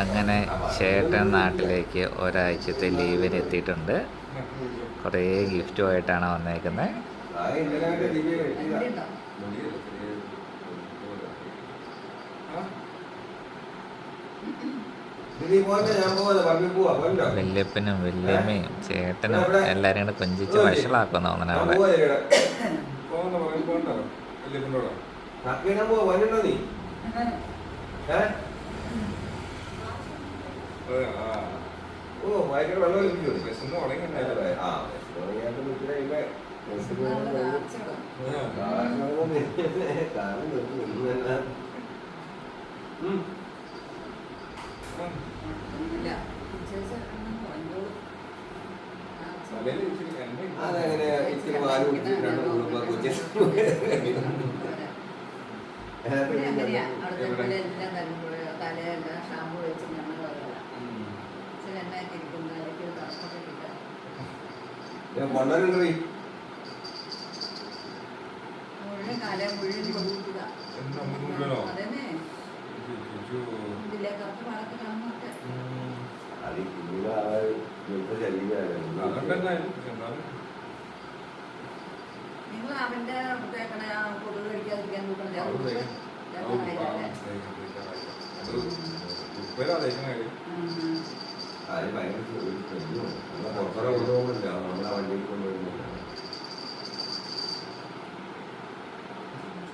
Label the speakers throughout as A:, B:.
A: അങ്ങനെ ചേട്ടൻ നാട്ടിലേക്ക് ഒരാഴ്ചത്തെ ലീവിന് എത്തിയിട്ടുണ്ട് കുറേ ഗിഫ്റ്റുമായിട്ടാണ് വന്നേക്കുന്നത്? വല്യപ്പനും വല്യമ്മയും ചേട്ടനും എല്ലാരും കൂടെ കൊഞ്ചിച്ച് വഷളാക്കുന്ന തോന്നണ അവിടെ
B: ഓ ഭയങ്കര വെള്ളം ഒലിപ്പിക്കും
C: വിശന്ന് ഉണങ്ങിണ്ടായില്ല.
B: ആ തുടങ്ങിയാൽ ഇത്രയൊക്കെ
C: നമ്മൾ കാണിച്ചിടും.
B: കാരണം നിർത്തി ഇട്ട് അതങ്ങനെ ഇച്ചിരി പാൽ കുടിച്ച് രണ്ട് മൂന്ന് കൊച്ചു
C: ഇവിടെ അങ്ങനെയാ. അവിടുത്തെ പോലെ എല്ലാം തരുമ്പോഴ് തലയെല്ലാം ഷാമ്പു വെച്ച് ഞങ്ങൾ എണ്ണയൊക്കെ ഇരിക്കുന്നു. മുഴുവൻ കാലം മുഴുവൻ കൊടുക്കുക. അതന്നെ. ഇതിലെ കാണുന്നൊക്കെ. നിങ്ങൾ അവന്റെ കൊതുക് കടിക്കാതിരിക്കാൻ
B: പുറത്തോടെ കൊണ്ടുപോകുന്നില്ല നമ്മളെ വണ്ടിയിൽ കൊണ്ടുവരുന്നില്ല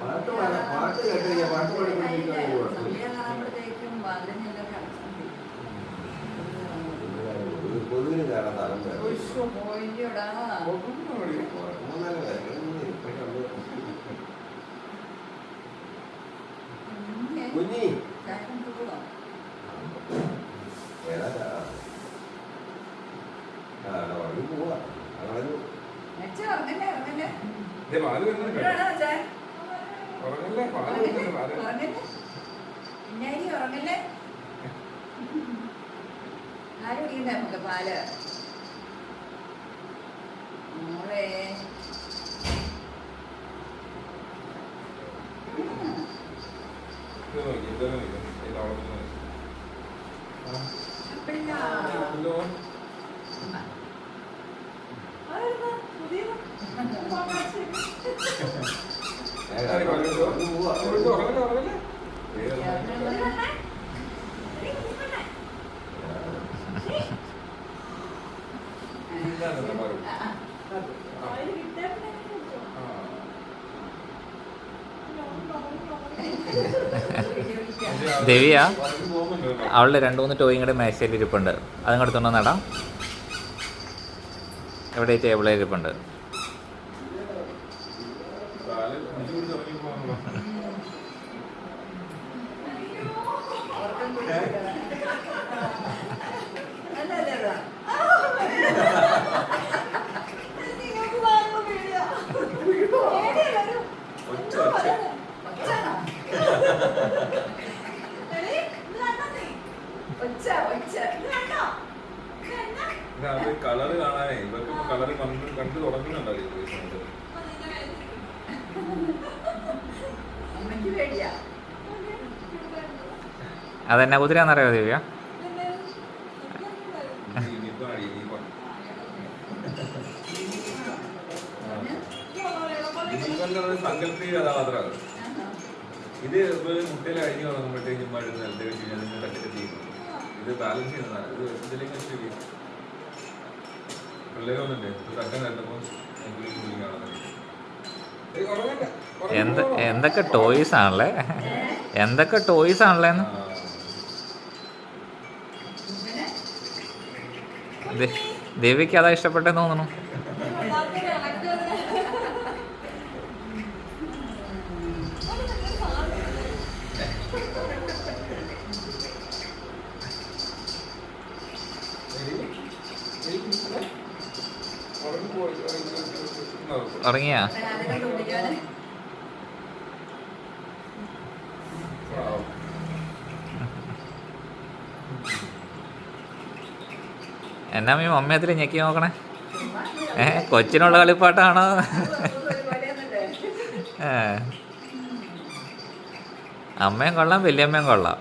B: പാട്ട് പാടാ പാട്ട് കേട്ട് കഴിഞ്ഞാൽ പാട്ട്. കൊതുക് കൊതുകിന് കയറാൻ സ്ഥലം വേണം.
C: ഉയ്യോ, ഉറങ്ങല്ലേ? ആര് പാൽ? മോളെ. പുതിയ
A: ദേവിയാ അവളുടെ രണ്ട് മൂന്ന് ടോയും കൂടെ മേശയിൽ ഇരിപ്പുണ്ട്. അതും കൊടുത്തോണ്ട് നേടാം. എവിടെ ടേബിളിൽ ഇരിപ്പുണ്ട്?
C: അല്ല അല്ല അല്ല ഒച്ചാണോ? ഒച്ച ഒച്ച
D: കളറ് കാണാനേ. ഇവർക്ക് കളറ് കണ്ട് കണ്ടു തുടങ്ങുന്നുണ്ടല്ലോ
A: അതെന്നെ സമയത്ത്. ദിവ്യ?
D: കഥാപാത്രമാണ് ഇത് മുട്ടയിൽ അഴിഞ്ഞു തുടങ്ങുമ്പോഴത്തേക്കും മഴ നല്ല നിലത്ത് കഴിഞ്ഞാൽ തട്ടിട്ട് ചെയ്യും ഇത് ബാലൻസ് ചെയ്യുന്നതാണ് ഇത് ഇതിലേക്ക് വെച്ച് പിള്ളേർ വന്നിട്ട് കണ്ടപ്പോൾ
A: എന്തൊക്കെ ടോയ്സ് ആണല്ലേ? എന്തൊക്കെ ടോയ്സ് ആണല്ലേ ദേ- ദേവിക്ക് അതാ ഇഷ്ടപ്പെട്ടെന്ന് തോന്നുന്നു. ഉറങ്ങിയാ? എന്നാ മീ മമ്മയത്തിൽ ഞെക്കി നോക്കണേ? ഏ കൊച്ചിനുള്ള കളിപ്പാട്ടാണോ? അമ്മയും കൊള്ളാം വലിയമ്മയും കൊള്ളാം.